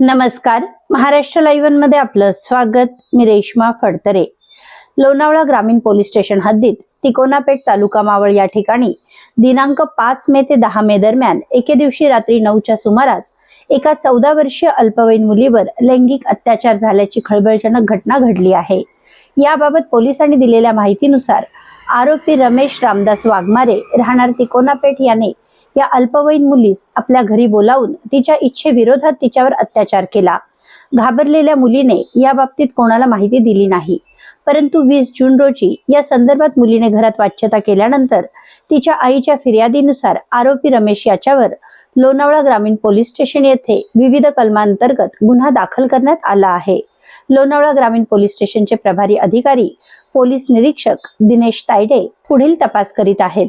नमस्कार. महाराष्ट्र लाईव्हमध्ये आपलं स्वागत. मी रेश्मा फडतरे. लोणावळा ग्रामीण पोलीस स्टेशन हद्दीत तिकोनापेठ तालुका मावळ या ठिकाणी दिनांक पाच मे ते दहा मे दरम्यान एके दिवशी रात्री नऊच्या सुमारास एका चौदा वर्षीय अल्पवयीन मुलीवर लैंगिक अत्याचार झाल्याची खळबळजनक घटना घडली आहे. याबाबत पोलिसांनी दिलेल्या माहितीनुसार आरोपी रमेश रामदास वाघमारे राहणार तिकोनापेठ याने या अल्पवयीन मुलीस आपल्या घरी बोलावून तिच्या इच्छेविरोधात तिच्यावर अत्याचार केला. घाबरलेल्या मुलीने या बाबतीत कोणाला माहिती दिली नाही. परंतु वीस जून रोजी या संदर्भात मुलीने घरात वाच्यता केल्यानंतर तिच्या आईच्या फिर्यादीनुसार आरोपी रमेश याच्यावर लोणावळा ग्रामीण पोलीस स्टेशन येथे विविध कलमांतर्गत गुन्हा दाखल करण्यात आला आहे. लोणावळा ग्रामीण पोलीस स्टेशनचे प्रभारी अधिकारी पोलीस निरीक्षक दिनेश तायडे पुढील तपास करीत आहेत.